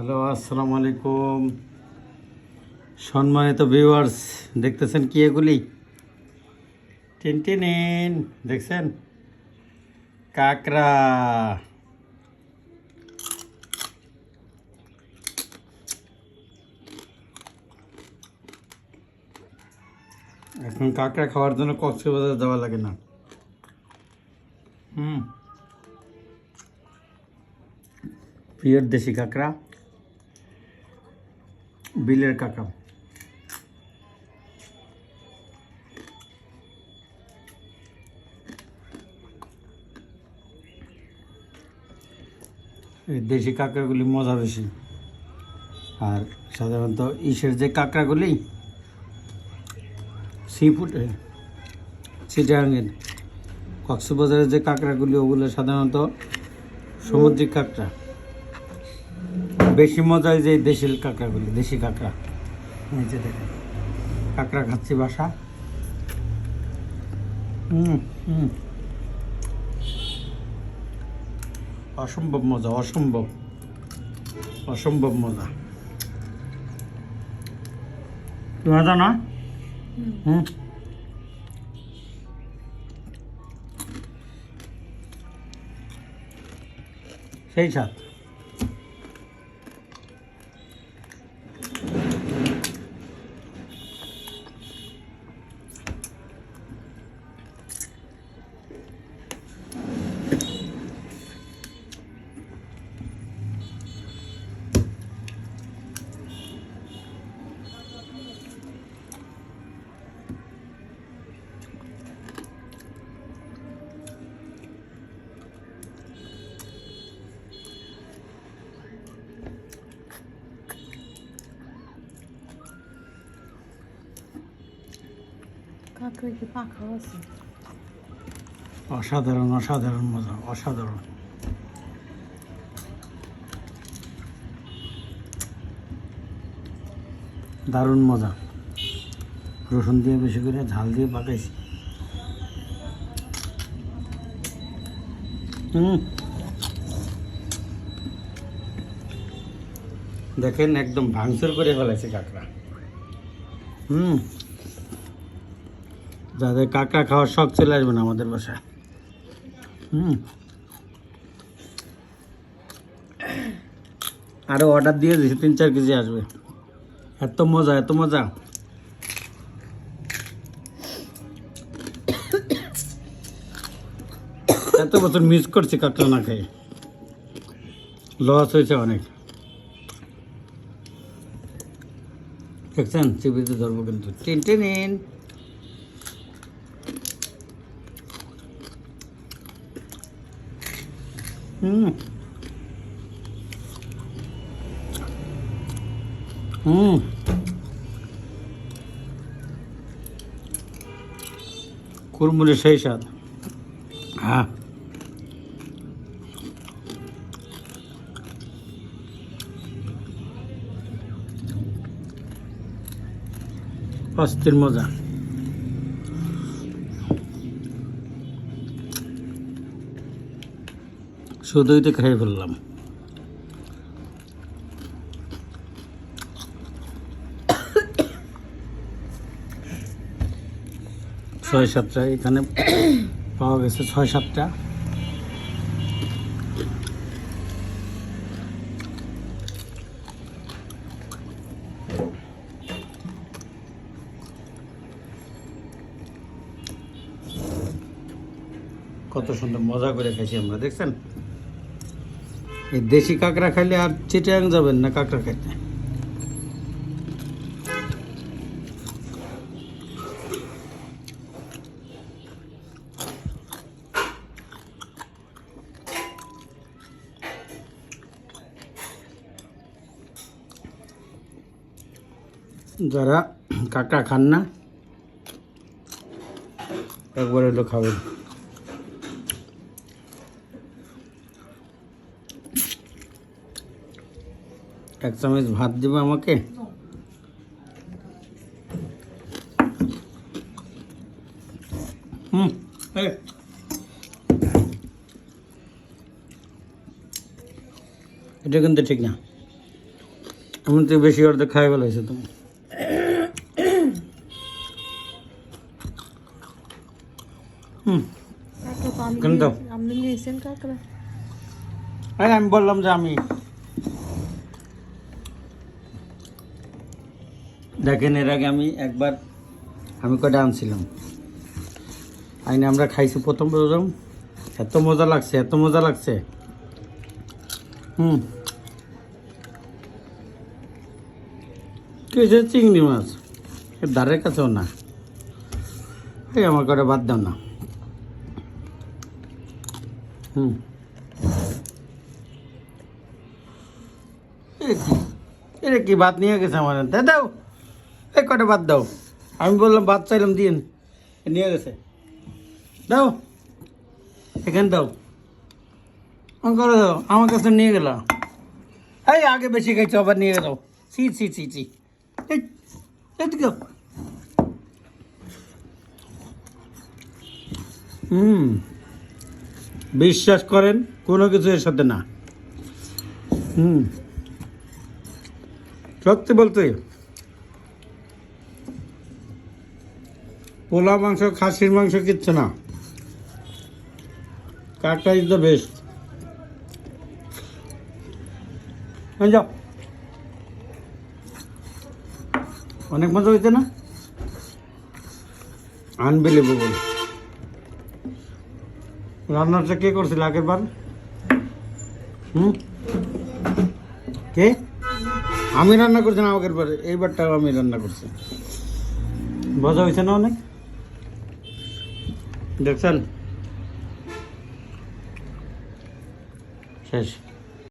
Hello, আসসালামু আলাইকুম। সম্মানিত ভিউয়ার্স দেখতেছেন কি এগুলি? টিনটিনিন দেখছেন? কাকড়া। এখন কাকড়া খাওয়ার জন্য কক্সবাজার যাওয়া লাগে না। হুম। প্রিয় দেশি কাঁকড়া। বিলের এই দেশি কাঁকড়াগুলি মজা বেশি। আর সাধারণত ইসের যে কাঁকড়াগুলি সি ফুড চিটাঙ্গের কক্সবাজারের যে কাঁকড়াগুলি, ওগুলো সাধারণত সমুদ্রিক কাঁকড়া। বেশি মজায় যে দেশের কাঁকড়াগুলি দেশি কাঁকড়া। নিচে দেখেন কাঁকড়া খাচ্ছি বাসা। হুম হুম অসম্ভব মজা অসম্ভব। অসম্ভব মজা। মজা না হুম। সেই সাথ কাঁকড়া কি পাখাও আছে অসাধারণ অসাধারণ মজা, অসাধারণ। দারুণ মজা। রসুন দিয়ে বেশি করে ঝাল দিয়ে পাকাইছি। দেখেন একদম ভাঙচুর করে ফেলেছে কাঁকড়া। হুম। যাদের কাঁকড়া খাওয়ার শখ চলে আসবেন আমাদের বাসায়। হুম। আরও অর্ডার দিয়ে দিয়েছি, তিন চার কেজি আসবে। এত মজা এত মজা। এত বছর মিস করছি কাঁকড়া না খেয়ে। লস হয়েছে অনেক। দেখছেন, চিবিতে ধরবো কিন্তু। Tin tin. হুম হুম কুরমুলি সেই স্বাদ। হ্যাঁ। অস্থির মজা। শুধুই তো খেয়ে ফেললাম। ছয় সাতটা, এখানে পাওয়া গেছে ছয় সাতটা। কত সুন্দর মজা করে খাইছি আমরা, দেখছেন? এই দেশি কাঁকড়া খাইলে আর চিটাং যাবেন না কাঁকড়া খাইতে যারা কাঁকড়া খান না একবার হলো খাবেন এক চামচ ভাত দেবে আমাকে। হুম। এটা কিন্তু ঠিক না। আমি তো বেশি অর্ধেক খাই ভালো হয়েছে তুমি আমি বললাম যে আমি দেখেন, এর আগে আমি একবার, আমি কয়টা আনছিলাম? আইনে আমরা খাইছি প্রথম প্রথম। এত মজা লাগছে, এত মজা লাগছে। হুম। কিছু চিংড়ি মাছ। ধারের কাছেও না। এই আমার কটা বাদ দাও না। হুম। এটা কি? ভাত নিয়ে গেছে আমার? দে দাও। এই কটা বাদ দাও। আমি বললাম ভাত চাইলাম দিন নিয়ে গেছে। দাও। এখানে দাও। করে দাও, আমার কাছে নিয়ে গেল। এই, আগে বেশি খাইছো, আবার নিয়ে গেল সি সি সি সি। হুম। বিশ্বাস করেন, কোনো কিছু এর সাথে না। হুম। সত্যি বলতে পোলা মাংস, খাসির মাংস কিচ্ছু না। কাঠটা ইজ দ্য বেস্ট যাও। অনেক মজা হয়েছে না? আনবিলিভেবল রান্নাটা কে করছিল আগের বার? হুম? কে? আমি রান্না করছি না আগের বার, এইবারটাও আমি রান্না করছি। মজা হয়েছে না অনেক? দেখছেন? শেষ।